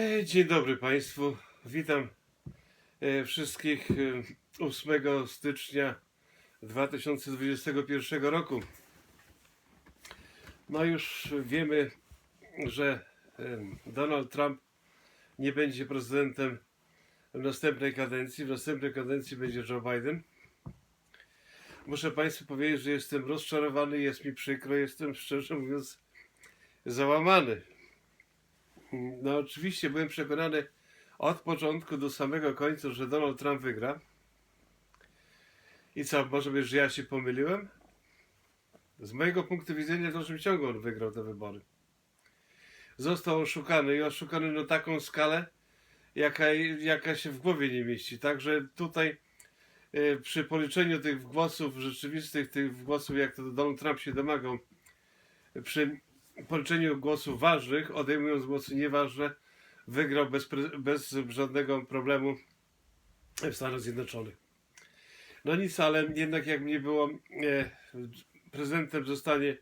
E, Dzień dobry Państwu. Witam e, wszystkich e, 8 stycznia 2021 roku. No już wiemy, że e, Donald Trump nie będzie prezydentem w następnej kadencji. W następnej kadencji będzie Joe Biden. Muszę Państwu powiedzieć, że jestem rozczarowany, jest mi przykro, jestem szczerze mówiąc załamany. No oczywiście byłem przekonany od początku do samego końca, że Donald Trump wygra. I co, może być, że ja się pomyliłem? Z mojego punktu widzenia w dalszym ciągu on wygrał te wybory. Został oszukany i oszukany na taką skalę, jaka, jaka się w głowie nie mieści. Także tutaj e, przy policzeniu tych głosów rzeczywistych, tych głosów, jak to Donald Trump się domagał, przy policzeniu głosów ważnych, odejmując głosy nieważne, wygrał bez, bez żadnego problemu w Stanach Zjednoczonych. No nic, ale jednak jak mnie było, e, prezydentem zostanie,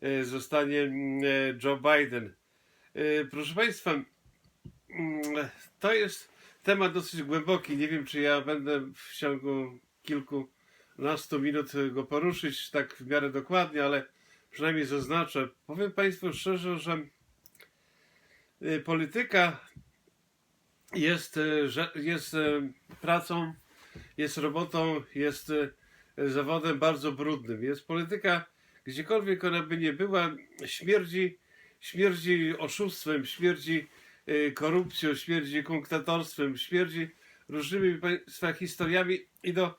e, zostanie e, Joe Biden. E, proszę Państwa, mm, to jest temat dosyć głęboki. Nie wiem, czy ja będę w ciągu kilkunastu minut go poruszyć tak w miarę dokładnie, ale przynajmniej zaznaczę. Powiem Państwu szczerze, że y, polityka jest, y, jest y, pracą, jest robotą, jest zawodem bardzo brudnym. Jest polityka, gdziekolwiek ona by nie była, śmierdzi, śmierdzi oszustwem, śmierdzi korupcją, śmierdzi kunktatorstwem, śmierdzi różnymi Państwa historiami i do,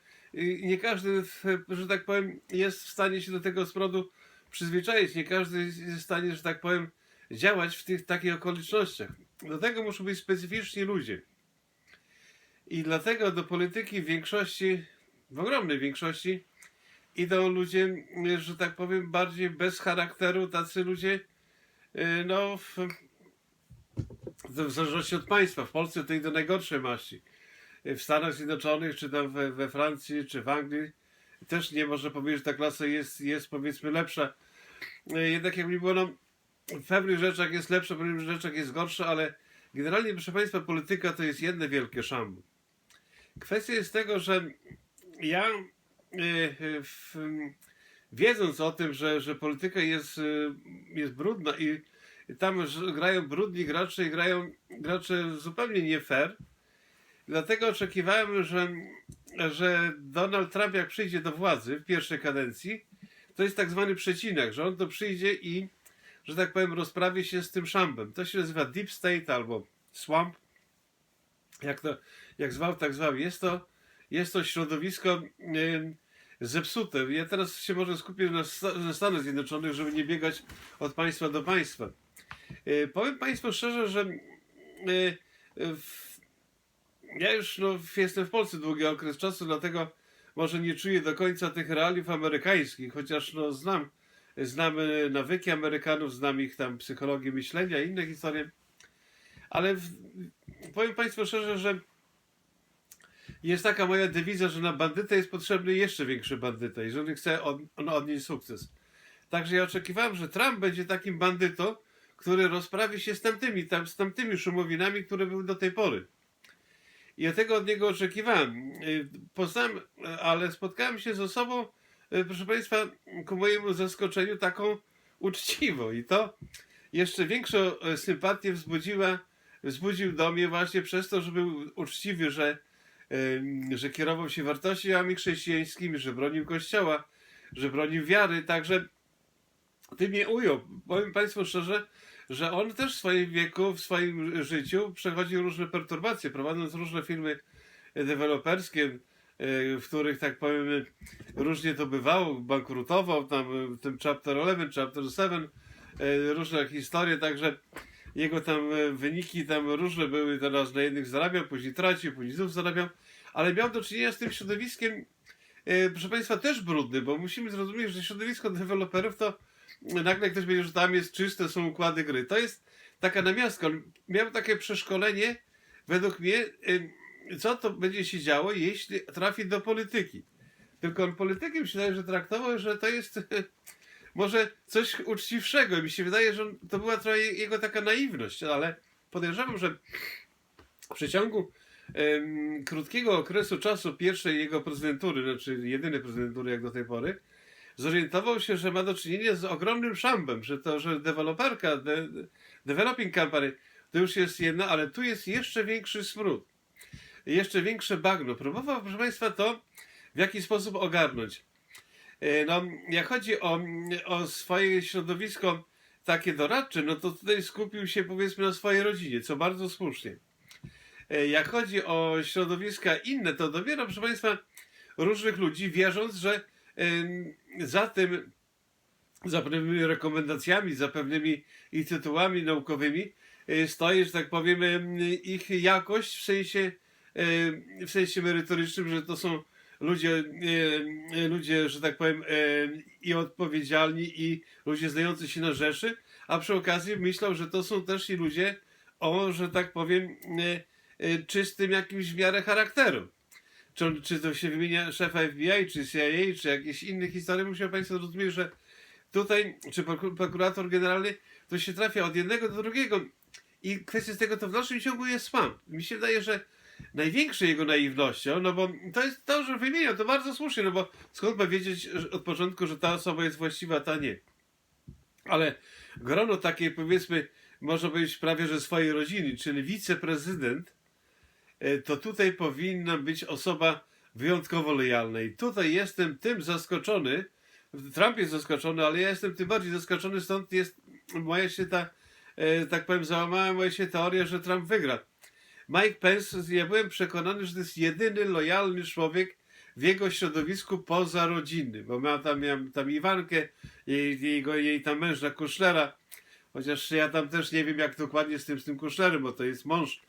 nie każdy, że tak powiem, jest w stanie się do tego smrodu przyzwyczaić. Nie każdy jest w stanie, że tak powiem, działać w tych takich okolicznościach. Do tego muszą być specyficzni ludzie. I dlatego do polityki w większości, w ogromnej większości, idą ludzie, że tak powiem, bardziej bez charakteru, tacy ludzie, yy, no, w, w zależności od państwa. W Polsce to idą najgorsze maści. W Stanach Zjednoczonych, czy tam we, we Francji, czy w Anglii, też nie można powiedzieć, że ta klasa jest, jest powiedzmy lepsza. E, Jednak jak mi było, no, w pewnych rzeczach jest lepsza, w pewnych rzeczach jest gorsza, ale generalnie, proszę Państwa, polityka to jest jedno wielkie szambo. Kwestia jest tego, że ja e, w, wiedząc o tym, że, że polityka jest, e, jest brudna i tam grają brudni gracze i grają gracze zupełnie nie fair, dlatego oczekiwałem, że że Donald Trump jak przyjdzie do władzy w pierwszej kadencji, to jest tak zwany przecinek, że on to przyjdzie i, że tak powiem, rozprawi się z tym szambem. To się nazywa Deep State albo Swamp. Jak to, jak zwał, tak zwał. Jest to, jest to środowisko em, zepsute. Ja teraz się może skupię na na Stanach Zjednoczonych, żeby nie biegać od państwa do państwa. E, Powiem Państwu szczerze, że w ja już no, jestem w Polsce długi okres czasu, dlatego może nie czuję do końca tych realiów amerykańskich, chociaż no, znam, znamy nawyki Amerykanów, znam ich tam psychologię myślenia i inne historie. Ale w, powiem Państwu szczerze, że jest taka moja dewiza, że na bandytę jest potrzebny jeszcze większy bandyta, jeżeli chce od, on odnieść sukces. Także ja oczekiwałem, że Trump będzie takim bandytą, który rozprawi się z tamtymi, tam, z tamtymi szumowinami, które były do tej pory. Ja tego od niego oczekiwałem. Y, Poznałem, ale spotkałem się z osobą, y, proszę Państwa, ku mojemu zaskoczeniu, taką uczciwą. I to jeszcze większą e, sympatię wzbudziła, wzbudził do mnie właśnie przez to, że był uczciwy, że, że kierował się wartościami chrześcijańskimi, że bronił Kościoła, że bronił wiary. Także ty mnie ujął. Powiem Państwu szczerze, że on też w swoim wieku, w swoim życiu przechodził różne perturbacje, prowadząc różne firmy deweloperskie, e, w których, tak powiem, różnie to bywało, bankrutował, tam w tym Chapter 11, Chapter 7, e, różne historie, także jego tam e, wyniki tam różne były, teraz na jednych zarabiał, później tracił, później znów zarabiał, ale miał do czynienia z tym środowiskiem, e, proszę Państwa, też brudny, bo musimy zrozumieć, że środowisko deweloperów to nagle ktoś będzie, że tam jest czyste, są układy gry. To jest taka namiastka. Miał takie przeszkolenie, według mnie, ym, co to będzie się działo, jeśli trafi do polityki. Tylko on politykiem się wydaje, że traktował, że to jest może coś uczciwszego. Mi się wydaje, że to była trochę jego taka naiwność, ale podejrzewam, że w przeciągu krótkiego okresu czasu pierwszej jego prezydentury, znaczy jedynej prezydentury jak do tej pory, zorientował się, że ma do czynienia z ogromnym szambem, że to, że deweloperka, de, developing company, to już jest jedna, ale tu jest jeszcze większy smród, jeszcze większe bagno. Próbował, proszę Państwa, to w jaki sposób ogarnąć. E, No, jak chodzi o, o swoje środowisko takie doradcze, no to tutaj skupił się powiedzmy na swojej rodzinie, co bardzo słusznie. E, Jak chodzi o środowiska inne, to dobiera, proszę Państwa, różnych ludzi, wierząc, że za tym, za pewnymi rekomendacjami, za pewnymi ich tytułami naukowymi e, stoi, że tak powiem, em, ich jakość w sensie, e, w sensie merytorycznym, że to są ludzie, e, ludzie, że tak powiem, i odpowiedzialni, i ludzie znający się na rzeczy, a przy okazji myślał, że to są też i ludzie o, że tak powiem, czystym jakimś w miarę charakteru. Czy, czy to się wymienia szefa FBI, czy CIA, czy jakieś inne historie, musiał Państwo zrozumieć, że tutaj, czy proku- prokurator generalny, to się trafia od jednego do drugiego. I kwestia z tego to w dalszym ciągu jest spam. Mi się wydaje, że największą jego naiwnością, no bo to jest to, że wymieniał, to bardzo słusznie, no bo skąd ma wiedzieć od początku, że ta osoba jest właściwa, a ta nie. Ale grono takiej, powiedzmy, można powiedzieć prawie, że swojej rodziny, czyli wiceprezydent, to tutaj powinna być osoba wyjątkowo lojalna. I tutaj jestem tym zaskoczony, Trump jest zaskoczony, ale ja jestem tym bardziej zaskoczony, stąd jest moja się ta, e, tak powiem, załamała moja się teoria, że Trump wygra. Mike Pence, ja byłem przekonany, że to jest jedyny lojalny człowiek w jego środowisku pozarodzinnym, bo miał tam, miałem tam Iwankę, jej, jego, jej tam męża Kushlera, chociaż ja tam też nie wiem jak dokładnie z tym, z tym Kushlerem, bo to jest mąż,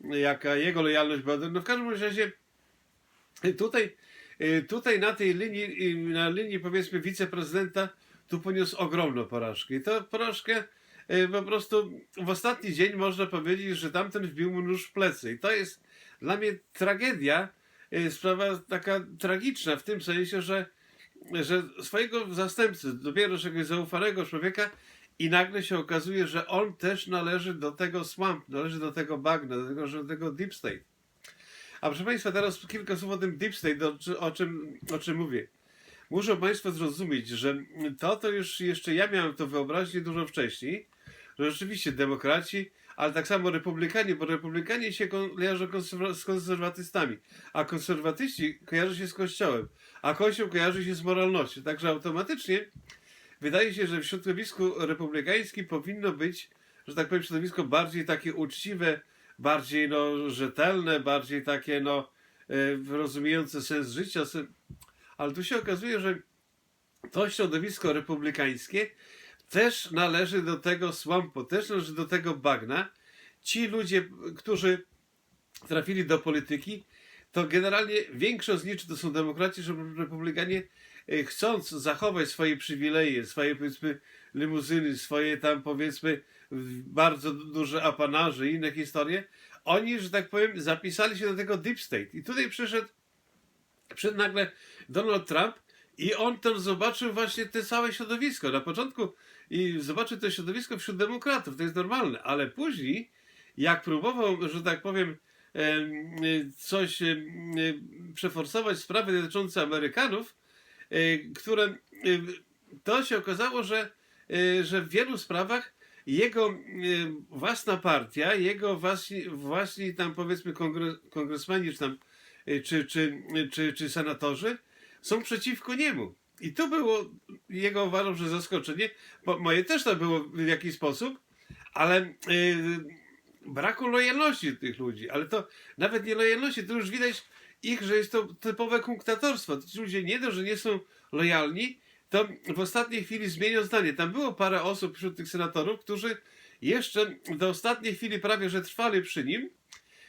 jaka jego lojalność była. No w każdym razie tutaj, y, tutaj na tej linii, y, na linii powiedzmy wiceprezydenta, tu poniósł ogromną porażkę. I to porażkę y, po prostu w ostatni dzień można powiedzieć, że tamten wbił mu nóż w plecy. I to jest dla mnie tragedia, sprawa taka tragiczna w tym sensie, że, że swojego zastępcy, dopiero czegoś zaufanego człowieka i nagle się okazuje, że on też należy do tego swamp, należy do tego bagna, do tego, do tego deep state. A proszę Państwa, teraz kilka słów o tym deep state, o, czy- o, czym, o czym mówię. Muszą Państwo zrozumieć, że to, to już jeszcze ja miałem to wyobraźnię dużo wcześniej, że rzeczywiście demokraci, ale tak samo republikanie, bo republikanie się ko- kojarzą z konserwatystami, a konserwatyści kojarzą się z kościołem, a kościół kojarzy się z moralnością. Także automatycznie wydaje się, że w środowisku republikańskim powinno być, że tak powiem, środowisko bardziej takie uczciwe, bardziej no, rzetelne, bardziej takie no, e, rozumiejące sens życia. Ale tu się okazuje, że to środowisko republikańskie też należy do tego swampu, też należy do tego bagna. Ci ludzie, którzy trafili do polityki, to generalnie większość z nich, czy to są demokraci, czy republikanie, chcąc zachować swoje przywileje, swoje powiedzmy limuzyny, swoje tam powiedzmy bardzo duże apanarze i inne historie, oni, że tak powiem, zapisali się do tego deep state. I tutaj przyszedł, przyszedł nagle Donald Trump i on tam zobaczył właśnie te całe środowisko. Na początku i zobaczył to środowisko wśród demokratów, to jest normalne, ale później, jak próbował, że tak powiem, em, y, coś y, przeforsować sprawy dotyczące Amerykanów, y, które y, to się okazało, że, y, że w wielu sprawach jego y, własna partia, jego własni, własni tam powiedzmy kongres, kongresmeni czy, tam, y, czy, czy, czy, czy senatorzy są przeciwko niemu. I to było jego uważam, że zaskoczenie, bo moje też to było w jakiś sposób, ale y, braku lojalności tych ludzi, ale to nawet nie lojalności, to już widać ich, że jest to typowe kunktatorstwo. Ci ludzie nie dość, że nie są lojalni, to w ostatniej chwili zmienią zdanie. Tam było parę osób wśród tych senatorów, którzy jeszcze do ostatniej chwili prawie że trwali przy nim,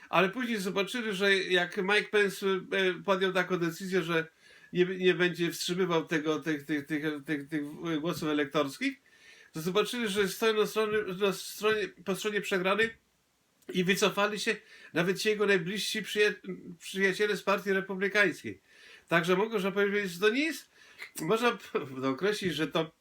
ale później zobaczyli, że jak Mike Pence e, podjął taką decyzję, że nie, nie będzie wstrzymywał tego, tych, tych, tych, tych, tych głosów elektorskich, to zobaczyli, że stoją na stronie, na stronie, po stronie przegranej i wycofali się nawet jego najbliżsi przyja przyjaciele z partii republikańskiej. Także że powiedzieć, że to nie jest, można określić, że to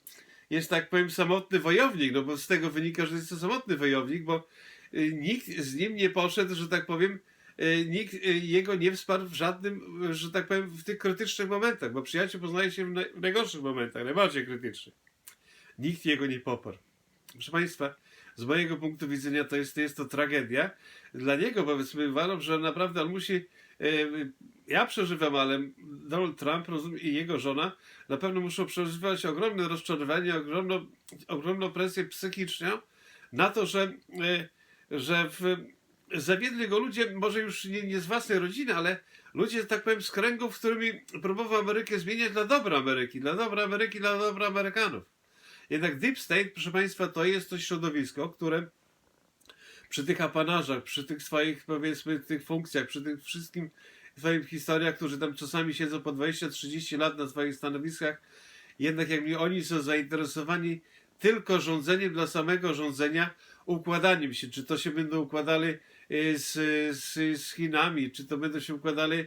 jest, tak powiem, samotny wojownik, no bo z tego wynika, że jest to samotny wojownik, bo y, nikt z nim nie poszedł, że tak powiem, y, nikt y, jego nie wsparł w żadnym, że tak powiem, w tych krytycznych momentach, bo przyjaciół poznaje się w najgorszych momentach, najbardziej krytycznych. Nikt jego nie poparł. Proszę Państwa, z mojego punktu widzenia to jest, jest to tragedia. Dla niego powiedzmy uważam, że naprawdę on musi. e, Ja przeżywam, ale Donald Trump i jego żona na pewno muszą przeżywać ogromne rozczarowanie, ogromną, ogromną presję psychiczną na to, że, e, że w, zawiedli go ludzie, może już nie, nie z własnej rodziny, ale ludzie, tak powiem, z kręgów, którymi próbował Amerykę zmieniać dla dobra Ameryki, dla dobra Ameryki, dla dobra Amerykanów. Jednak Deep State, proszę Państwa, to jest to środowisko, które przy tych apanarzach, przy tych swoich, powiedzmy, tych funkcjach, przy tych wszystkim swoich historiach, którzy tam czasami siedzą po 20-30 lat na swoich stanowiskach, jednak jak mi oni są zainteresowani tylko rządzeniem dla samego rządzenia, układaniem się, czy to się będą układali y, z, z, z Chinami, czy to będą się układali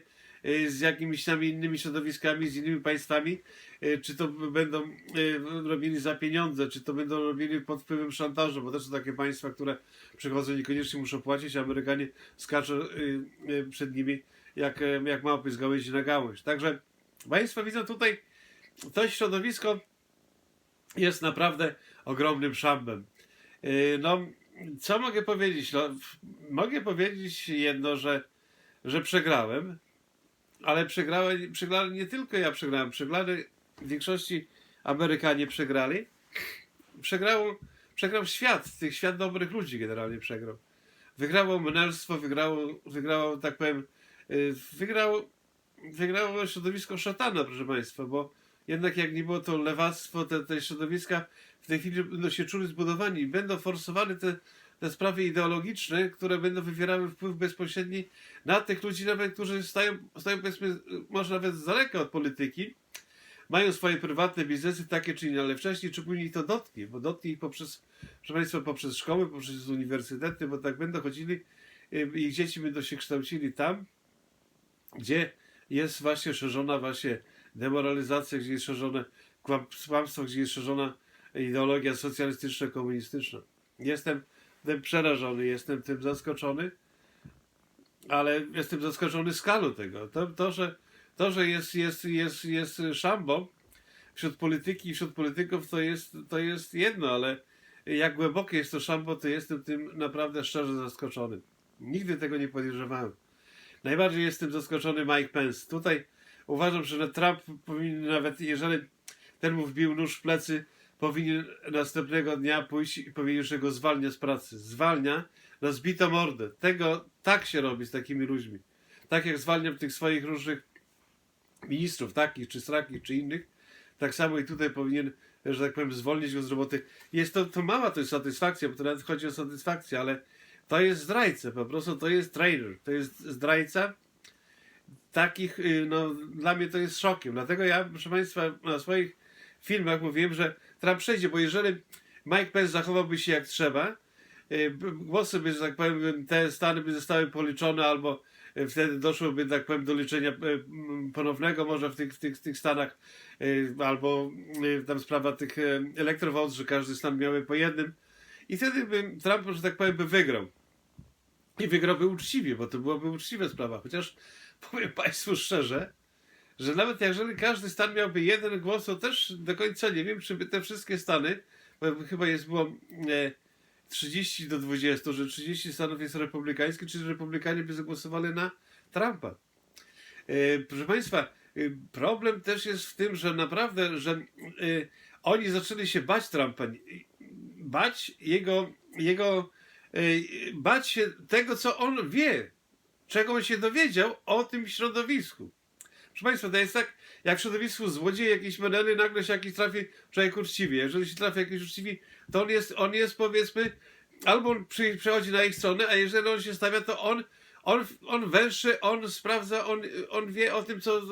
z jakimiś tam innymi środowiskami, z innymi państwami, y, czy to będą y, robili za pieniądze, czy to będą robili pod wpływem szantażu, bo też są takie państwa, które przychodzą niekoniecznie muszą płacić, a Amerykanie skaczą przed nimi jak, e, jak małpy z gałęzi na gałąź. Także Państwo widzą tutaj, to środowisko jest naprawdę ogromnym szambem. No, co mogę powiedzieć? No, mogę powiedzieć jedno, że, że przegrałem, ale przegrałem, przegrałem nie tylko ja przegrałem, przegrali w większości Amerykanie przegrali. Przegrał, przegrał świat, tych świat dobrych ludzi generalnie przegrał. Wygrało mnóstwo, wygrało, wygrało tak powiem, y, wygrał, wygrało środowisko szatana, proszę Państwa, bo jednak jak nie było to lewactwo, te, te środowiska w tej chwili będą się czuli zbudowani będą forsowane te, te sprawy ideologiczne, które będą wywierały wpływ bezpośredni na tych ludzi, nawet którzy stają, stają powiedzmy, może nawet z daleka od polityki, mają swoje prywatne biznesy takie czy inne, ale wcześniej czy później to dotknie, bo dotknie ich poprzez, proszę Państwa, poprzez szkoły, poprzez uniwersytety, bo tak będą chodzili, y, ich dzieci będą się kształcili tam, gdzie jest właśnie szerzona właśnie demoralizacja, gdzie jest szerzone kłam- kłamstwo, gdzie jest szerzona ideologia socjalistyczna, komunistyczna. Jestem tym przerażony, jestem tym zaskoczony, ale jestem zaskoczony skalą tego. To, to że, to, że jest, jest, jest, jest szambo wśród polityki i wśród polityków, to jest, to jest jedno, ale jak głębokie jest to szambo, to jestem tym naprawdę szczerze zaskoczony. Nigdy tego nie podejrzewałem. Najbardziej jestem zaskoczony Mike Pence. Tutaj uważam, że Trump powinien nawet, jeżeli ten mu wbił nóż w plecy, powinien następnego dnia pójść i powiedzieć, że go zwalnia z pracy. Zwalnia na zbitą mordę. Tego tak się robi z takimi ludźmi. Tak jak zwalniam tych swoich różnych ministrów, takich czy strakich, czy innych, tak samo i tutaj powinien, że tak powiem, zwolnić go z roboty. Jest to, to mała to jest satysfakcja, bo to nawet chodzi o satysfakcję, ale to jest zdrajca, po prostu to jest trader, to jest zdrajca. Takich, y, no dla mnie to jest szokiem. Dlatego ja, proszę Państwa, na swoich filmach mówiłem, że Trump przejdzie, bo jeżeli Mike Pence zachowałby się jak trzeba, y, głosy by, że tak powiem, te stany by zostały policzone, albo y, wtedy doszłoby, tak powiem, do liczenia y, ponownego może w tych, w tych, w tych stanach, albo tam sprawa tych elektrowoz, że każdy stan miałby po jednym. I wtedy by Trump, że tak powiem, by wygrał. I wygrałby uczciwie, bo to byłaby uczciwa sprawa. Chociaż powiem Państwu szczerze, że nawet jeżeli każdy stan miałby jeden głos, to też do końca nie wiem, czy by te wszystkie stany, bo chyba jest było e, 30 do 20, że 30 stanów jest republikańskich, czy republikanie by zagłosowali na Trumpa. E, proszę Państwa, e, problem też jest w tym, że naprawdę, że e, oni zaczęli się bać Trumpa, bać jego, jego e, bać się tego, co on wie, czego on się dowiedział o tym środowisku. Proszę Państwa, to jest tak, jak w środowisku złodziej jakiś menely, nagle się jakiś trafi człowiek uczciwy. Jeżeli się trafi jakiś uczciwy, to on jest, on jest powiedzmy, albo przy, przechodzi na ich stronę, a jeżeli on się stawia, to on, on, on węszy, on sprawdza, on, on wie o tym, co y,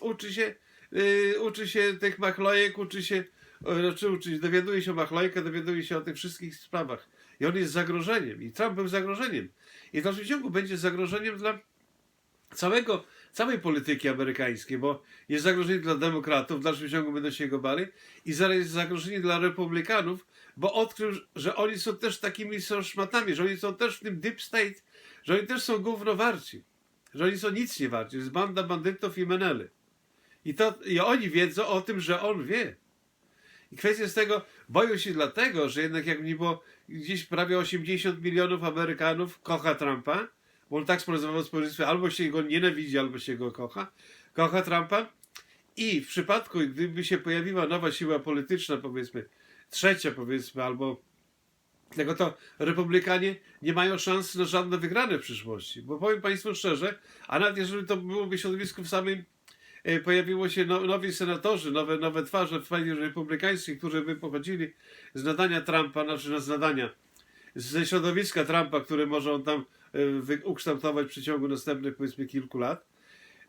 uczy się, y, uczy się tych machlojek, uczy się, znaczy uczy, dowiaduje się o machlojkach, dowiaduje się o tych wszystkich sprawach. I on jest zagrożeniem. I Trump był zagrożeniem. I w dalszym ciągu będzie zagrożeniem dla całego całej polityki amerykańskiej, bo jest zagrożenie dla demokratów, w dalszym ciągu będą się go bali, i zaraz jest zagrożenie dla republikanów, bo odkrył, że oni są też takimi są szmatami, że oni są też w tym deep state, że oni też są gównowarci, że oni są nic nie warci, jest banda bandytów i menely. I, to, I oni wiedzą o tym, że on wie. I kwestia z tego, boją się dlatego, że jednak jak nie było, gdzieś prawie 80 milionów Amerykanów kocha Trumpa, bo on tak spolaryzował społeczeństwo, albo się go nienawidzi, albo się go kocha, kocha Trumpa. I w przypadku, gdyby się pojawiła nowa siła polityczna, powiedzmy, trzecia powiedzmy, albo tego to republikanie nie mają szans na żadne wygrane w przyszłości. Bo powiem Państwu szczerze, a nawet jeżeli to byłoby środowisku w samym e, pojawiło się no, nowi senatorzy, nowe, nowe twarze w republikańskiej, którzy by pochodzili z nadania Trumpa, znaczy z nadania, ze środowiska Trumpa, które może on tam e, ukształtować w przeciągu następnych powiedzmy kilku lat,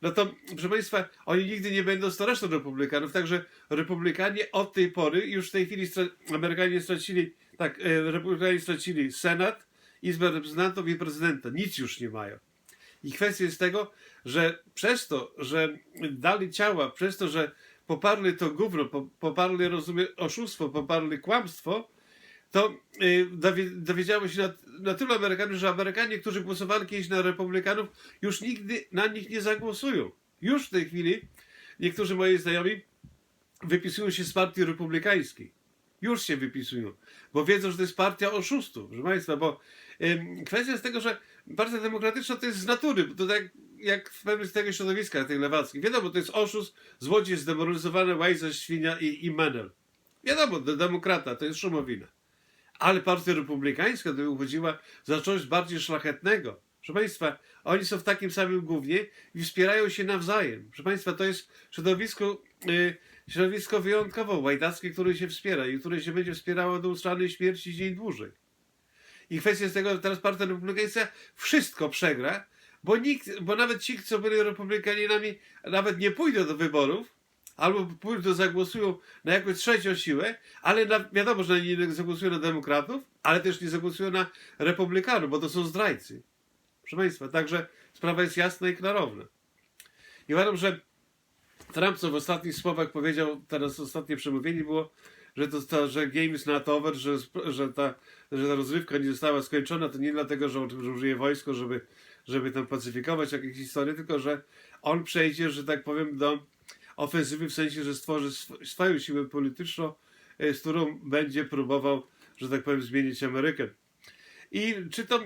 no to proszę Państwa, oni nigdy nie będą resztą republikanów, także republikanie od tej pory, już w tej chwili Amerykanie stracili, tak, e, republikanie stracili Senat, Izbę Reprezentantów i prezydenta, nic już nie mają. I kwestia jest tego, że przez to, że dali ciała, przez to, że poparli to gówno, po- poparli, rozumiem, oszustwo, poparli kłamstwo, to y, dowie, dowiedziało się na, na tylu Amerykanów, że Amerykanie, którzy głosowali kiedyś na Republikanów, już nigdy na nich nie zagłosują. Już w tej chwili niektórzy moi znajomi wypisują się z partii republikańskiej. Już się wypisują, bo wiedzą, że to jest partia oszustów, proszę Państwa, bo ym, kwestia jest tego, że partia demokratyczna to jest z natury, bo to tak jak w pewnym z tego środowiska, tych lewackich. Wiadomo, to jest oszust, złodziej, zdemoralizowany, łajza, świnia i, i menel. Wiadomo, de- demokrata to jest szumowina. Ale partia republikańska to uchodziła za coś bardziej szlachetnego. Proszę Państwa, oni są w takim samym głównie i wspierają się nawzajem. Proszę Państwa, to jest środowisko, y, środowisko wyjątkowo łajdackie, które się wspiera i które się będzie wspierało do ustanej śmierci dzień dłużej. I kwestia jest tego, że teraz partia republikańska wszystko przegra, bo nikt, bo nawet ci, co byli republikanami, nawet nie pójdą do wyborów, albo pójdą, zagłosują na jakąś trzecią siłę, ale na, wiadomo, że nie zagłosują na demokratów, ale też nie zagłosują na republikanów, bo to są zdrajcy. Proszę Państwa, także sprawa jest jasna i klarowna. I uważam, że Trump, co w ostatnich słowach powiedział, teraz ostatnie przemówienie było, że to, to że game is not over, że, że, ta, że ta rozrywka nie została skończona, to nie dlatego, że, on- użyje wojsko, żeby, żeby tam pacyfikować jakieś historie, tylko że on przejdzie, że tak powiem, do ofensywy w sensie, że stworzy sw- swoją siłę polityczną, e, z którą będzie próbował, że tak powiem, zmienić Amerykę. I czy to.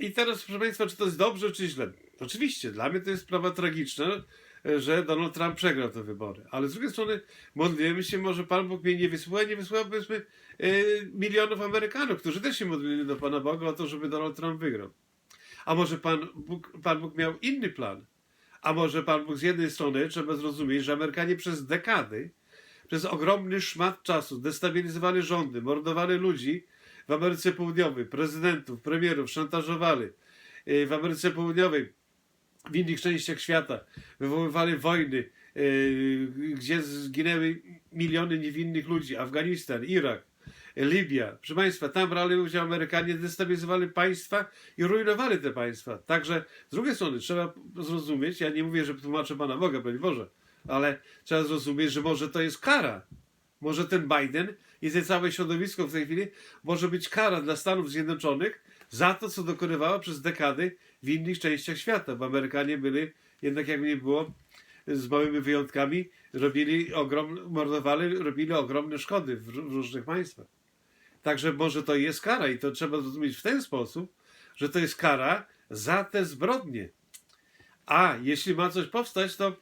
I teraz, proszę Państwa, czy to jest dobrze, czy źle? Oczywiście, dla mnie to jest sprawa tragiczna, e, że Donald Trump przegrał te wybory. Ale z drugiej strony modlimy się, może Pan Bóg mnie nie wysłucha, nie wysłucha powiedzmy e, milionów Amerykanów, którzy też się modlili do Pana Boga o to, żeby Donald Trump wygrał. A może Pan Bóg, Pan Bóg miał inny plan? A może Pan Bóg z jednej strony trzeba zrozumieć, że Amerykanie przez dekady, przez ogromny szmat czasu destabilizowali rządy, mordowali ludzi w Ameryce Południowej, prezydentów, premierów, szantażowali yy, w Ameryce Południowej, w innych częściach świata, wywoływali wojny, yy, gdzie zginęły miliony niewinnych ludzi, Afganistan, Irak, Libia. Proszę Państwa, tam brali udział Amerykanie, destabilizowali państwa i rujnowali te państwa. Także z drugiej strony trzeba zrozumieć, ja nie mówię, że tłumaczę Pana Boga, broń Boże, ale trzeba zrozumieć, że może to jest kara. Może ten Biden i te całe środowisko w tej chwili może być kara dla Stanów Zjednoczonych za to, co dokonywało przez dekady w innych częściach świata, bo Amerykanie byli, jednak jakby nie było, z małymi wyjątkami, robili ogrom, mordowali, robili ogromne szkody w, w różnych państwach. Także może to jest kara i to trzeba zrozumieć w ten sposób, że to jest kara za te zbrodnie. A jeśli ma coś powstać, to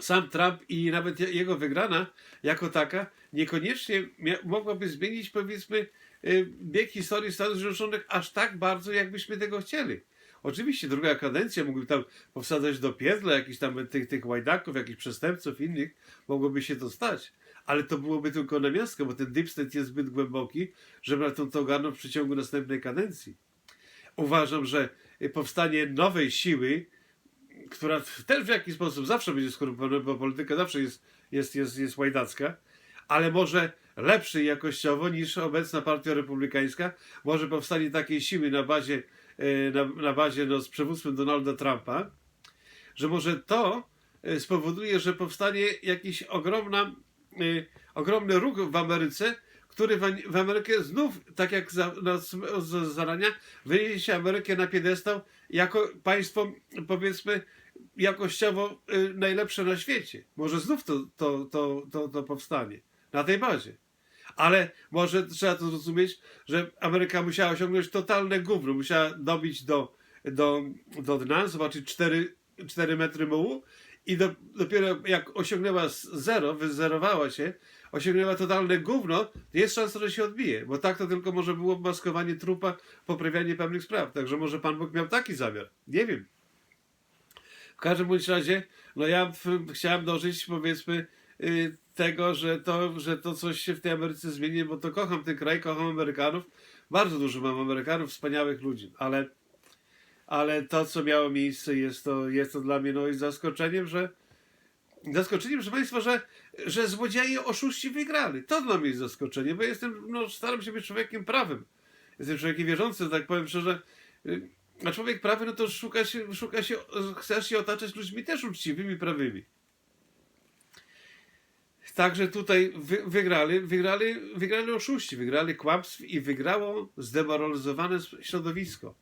sam Trump i nawet je- jego wygrana jako taka niekoniecznie mogłaby zmienić powiedzmy y, bieg historii Stanów Zjednoczonych aż tak bardzo, jakbyśmy tego chcieli. Oczywiście druga kadencja mógłby tam powsadzać do pierdla jakichś tam tych, tych łajdaków, jakichś przestępców innych, mogłoby się to stać. Ale to byłoby tylko na miastkę, bo ten deep state jest zbyt głęboki, żeby na to, ogarnąć w przeciągu następnej kadencji. Uważam, że powstanie nowej siły, która też w jakiś sposób zawsze będzie skorumpowana, bo polityka zawsze jest, jest, jest, jest łajdacka, ale może lepszej jakościowo niż obecna partia republikańska. Może powstanie takiej siły na bazie, e, na, na bazie no, z przywództwem Donalda Trumpa, że może to e, spowoduje, że powstanie jakiś ogromna, ogromny ruch w Ameryce, który w, Amerykę znów, tak jak za, z zarania, wyniesie Amerykę na piedestał jako państwo, powiedzmy, jakościowo y, najlepsze na świecie. Może znów to, to, to, to, to powstanie na tej bazie. Ale może trzeba to zrozumieć, że Ameryka musiała osiągnąć totalne gówno. Musiała dobić do, do, do dna, zobaczyć 4, 4 metry mułu i do, dopiero jak osiągnęła zero, wyzerowała się, osiągnęła totalne gówno, jest szansa, że się odbije. Bo tak to tylko może było maskowanie trupa, poprawianie pewnych spraw. Także może Pan Bóg miał taki zamiar. Nie wiem. W każdym bądź razie, no ja chciałem dążyć, powiedzmy, y, tego, że to, że to coś się w tej Ameryce zmieni, bo to kocham ten kraj, kocham Amerykanów. Bardzo dużo mam Amerykanów, wspaniałych ludzi, ale, ale to, co miało miejsce, jest to, jest to dla mnie no, zaskoczeniem, że zaskoczeniem, proszę Państwa, że, że złodzieje, oszuści wygrali. To dla mnie jest zaskoczenie, bo jestem, no, staram się być człowiekiem prawym. Jestem człowiekiem wierzącym, tak powiem szczerze. A człowiek prawy, no to szuka się, szuka się, chcesz się otaczać ludźmi też uczciwymi, prawymi. Także tutaj wy, wygrali, wygrali, wygrali oszuści, wygrali kłamstw i wygrało zdemoralizowane środowisko,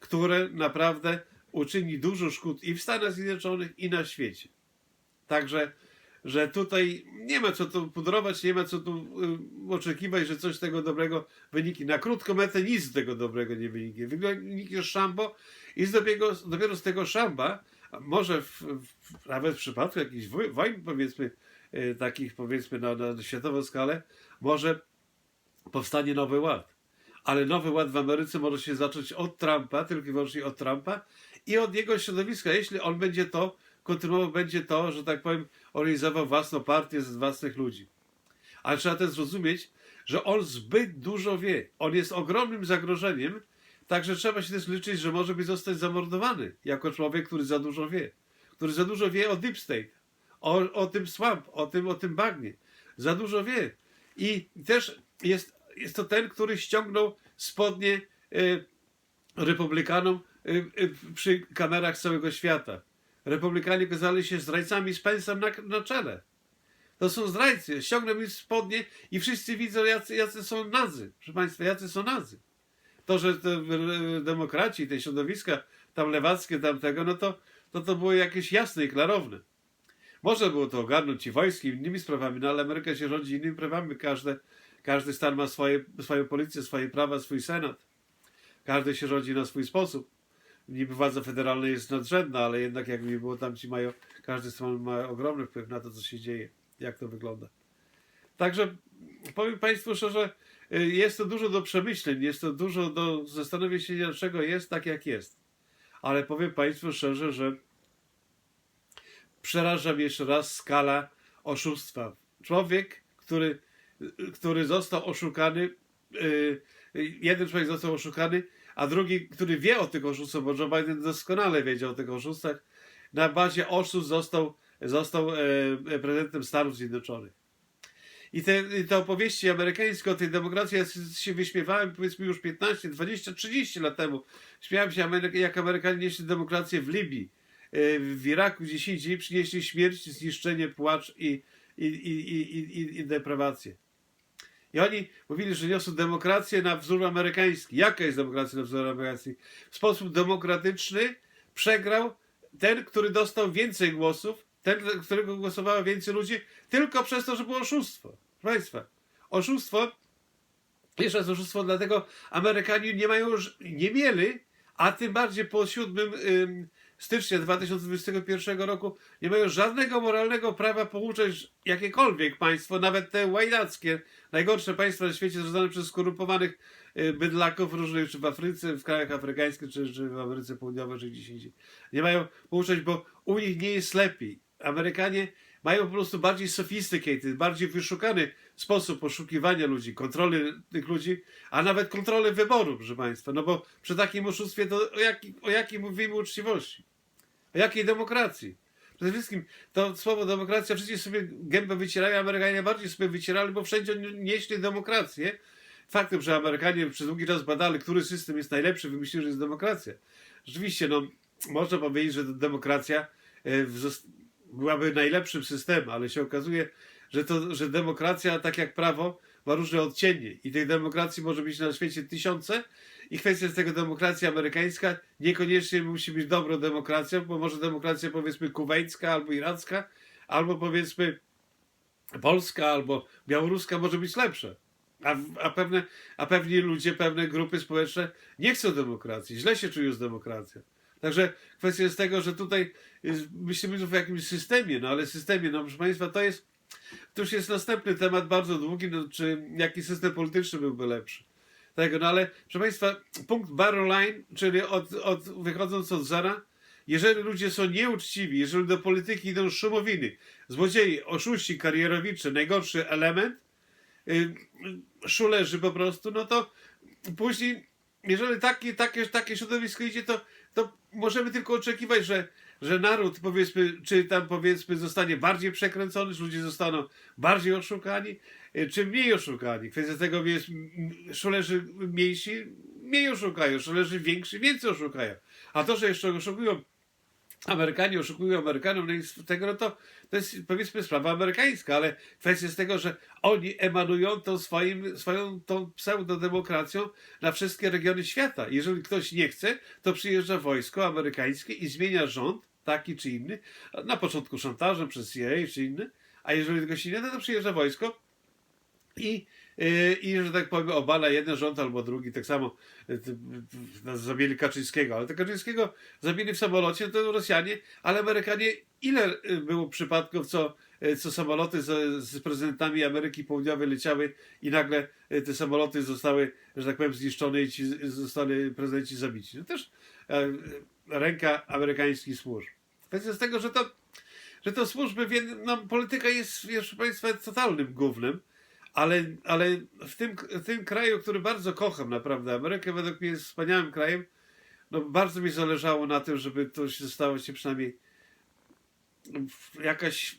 które naprawdę uczyni dużo szkód i w Stanach Zjednoczonych, i na świecie. Także, że tutaj nie ma co tu pudrować, nie ma co tu y, oczekiwać, że coś tego dobrego wyniknie. Na krótką metę nic z tego dobrego nie wyniknie. Wyniknie szambo i z dopiero, dopiero z tego szamba, może w, w, nawet w przypadku jakichś woj- wojen, powiedzmy, y, takich powiedzmy na, na światową skalę, może powstanie nowy ład. Ale nowy ład w Ameryce może się zacząć od Trumpa, tylko i wyłącznie od Trumpa i od jego środowiska. Jeśli on będzie to, kontynuował, będzie to, że tak powiem, organizował własną partię z własnych ludzi. Ale trzeba też zrozumieć, że on zbyt dużo wie. On jest ogromnym zagrożeniem, także trzeba się też liczyć, że może być zostać zamordowany jako człowiek, który za dużo wie. Który za dużo wie o Deep State, o, o tym swamp, o tym, o tym bagnie. Za dużo wie. I też jest, jest to ten, który ściągnął spodnie y, republikanom y, y, przy kamerach całego świata. Republikanie okazali się zdrajcami z pensem na, na czele. To są zdrajcy. Ściągnął im spodnie i wszyscy widzą, jacy, jacy są nadzy. Proszę Państwa, jacy są nadzy. To, że te demokraci, te środowiska tam lewackie, tamtego, no to, to to było jakieś jasne i klarowne. Można było to ogarnąć i wojskiem, innymi sprawami, no ale Ameryka się rządzi innymi prawami. Każde, każdy stan ma swoje, swoją policję, swoje prawa, swój senat. Każdy się rządzi na swój sposób. Niby władza federalna jest nadrzędna, ale jednak jakby nie było, tam ci mają, każdy stron ma ogromny wpływ na to, co się dzieje, jak to wygląda. Także powiem Państwu szczerze, y, jest to dużo do przemyśleń, jest to dużo do zastanowienia się, dlaczego jest tak, jak jest. Ale powiem Państwu szczerze, że przeraża mnie jeszcze raz skala oszustwa. Człowiek, który, który został oszukany, y, jeden człowiek został oszukany, a drugi, który wie o tych oszustwach, bo Joe Biden doskonale wiedział o tych oszustwach, na bazie oszustw został, został e, prezydentem Stanów Zjednoczonych. I te, te opowieści amerykańskie o tej demokracji, ja się wyśmiewałem powiedzmy już 15, 20, 30 lat temu. Śmiałem się, jak Amerykanie nieśli demokrację w Libii, e, w Iraku, gdzieś indziej, przynieśli śmierć, zniszczenie, płacz i, i, i, i, i, i deprawację. I oni mówili, że niosą demokrację na wzór amerykański. Jaka jest demokracja na wzór amerykański? W sposób demokratyczny przegrał ten, który dostał więcej głosów, ten, którego głosowało więcej ludzi, tylko przez to, że było oszustwo. Proszę Państwa, oszustwo, jeszcze raz oszustwo, dlatego Amerykanie nie mają, nie mieli, a tym bardziej po 7 ym, stycznia 2021 roku nie mają żadnego moralnego prawa pouczać jakiekolwiek państwo, nawet te łajdackie, najgorsze państwa na świecie związane przez skorumpowanych y, bydlaków różnych, czy w Afryce, w krajach afrykańskich, czy, czy w Ameryce Południowej, czy gdzieś indziej. Nie mają pouczać, bo u nich nie jest lepiej. Amerykanie mają po prostu bardziej sophisticated, bardziej wyszukany sposób poszukiwania ludzi, kontroli tych ludzi, a nawet kontroli wyboru, proszę Państwa. No bo przy takim oszustwie to o, jaki, o jakiej mówimy uczciwości? O jakiej demokracji? Przede wszystkim to słowo demokracja, przecież sobie gębę wycierają, Amerykanie bardziej sobie wycierali, bo wszędzie nieśli demokrację. Faktem, że Amerykanie przez długi czas badali, który system jest najlepszy, wymyślili, że jest demokracja. Rzeczywiście, no, można powiedzieć, że demokracja e, byłaby najlepszym systemem, ale się okazuje, że, to, że demokracja, tak jak prawo, ma różne odcienie i tych demokracji może być na świecie tysiące i kwestia jest tego, demokracja amerykańska niekoniecznie musi być dobrą demokracją, bo może demokracja powiedzmy kuwejcka albo iracka, albo powiedzmy polska albo białoruska może być lepsza. A, a, pewne, a pewni ludzie, pewne grupy społeczne nie chcą demokracji, źle się czują z demokracją. Także kwestia jest tego, że tutaj jest, myślimy w jakimś systemie, no ale systemie, no proszę Państwa, to jest, to już jest następny temat, bardzo długi, no, czy jaki system polityczny byłby lepszy. Tego, no ale proszę Państwa, punkt barrel line, czyli od, od, wychodząc od zera, jeżeli ludzie są nieuczciwi, jeżeli do polityki idą szumowiny, złodzieje, oszuści, karierowicze, najgorszy element, y, y, szulerzy po prostu, no to później, jeżeli takie, takie, takie środowisko idzie, to, to możemy tylko oczekiwać, że, że naród, powiedzmy, czy tam powiedzmy zostanie bardziej przekręcony, że ludzie zostaną bardziej oszukani, y, czy mniej oszukani. Kwestia tego jest, szulerzy mniejsi mniej oszukają, szulerzy więksi więcej oszukają. A to, że jeszcze oszukują Amerykanie oszukują Amerykanów, no i z tego no to, to jest powiedzmy sprawa amerykańska, ale kwestia jest tego, że oni emanują tą swoim, swoją tą pseudodemokracją na wszystkie regiony świata. Jeżeli ktoś nie chce, to przyjeżdża wojsko amerykańskie i zmienia rząd, taki czy inny, na początku szantażem przez CIA czy inny, a jeżeli tego się nie da, to przyjeżdża wojsko i, yy, i że tak powiem, obala jeden rząd albo drugi. Tak samo t- zabili Kaczyńskiego, ale Kaczyńskiego zabili w samolocie, to Rosjanie, ale Amerykanie, ile yy, było przypadków, co, co samoloty z, z prezydentami Ameryki Południowej leciały i nagle te samoloty zostały, że tak powiem, zniszczone i ci zostali prezydenci zabici. No też ręka amerykańskich służb. Kwestia z tego, że to, że to służby, no, polityka jest, proszę Państwa, totalnym gównem. Ale, ale w, tym, w tym kraju, który bardzo kocham naprawdę, Ameryka według mnie jest wspaniałym krajem, no bardzo mi zależało na tym, żeby to się stało się przynajmniej jakaś,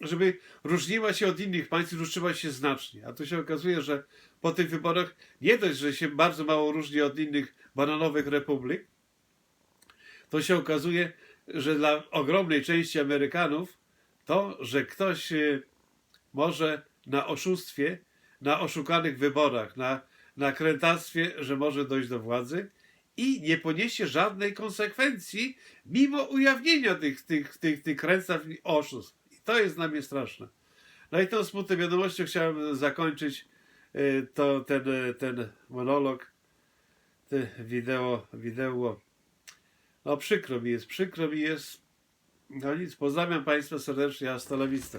żeby różniła się od innych państw różniła się znacznie. A tu się okazuje, że po tych wyborach nie dość, że się bardzo mało różni od innych bananowych republik, to się okazuje, że dla ogromnej części Amerykanów to, że ktoś e, może na oszustwie, na oszukanych wyborach, na, na krętactwie, że może dojść do władzy i nie poniesie żadnej konsekwencji, mimo ujawnienia tych, tych, tych, tych kręctw i oszustw. I to jest dla mnie straszne. No i tą smutną wiadomością chciałem zakończyć e, to, ten, e, ten monolog, te wideo, wideo. No przykro mi jest, przykro mi jest. No nic, pozdrawiam Państwa serdecznie, hasta la vista.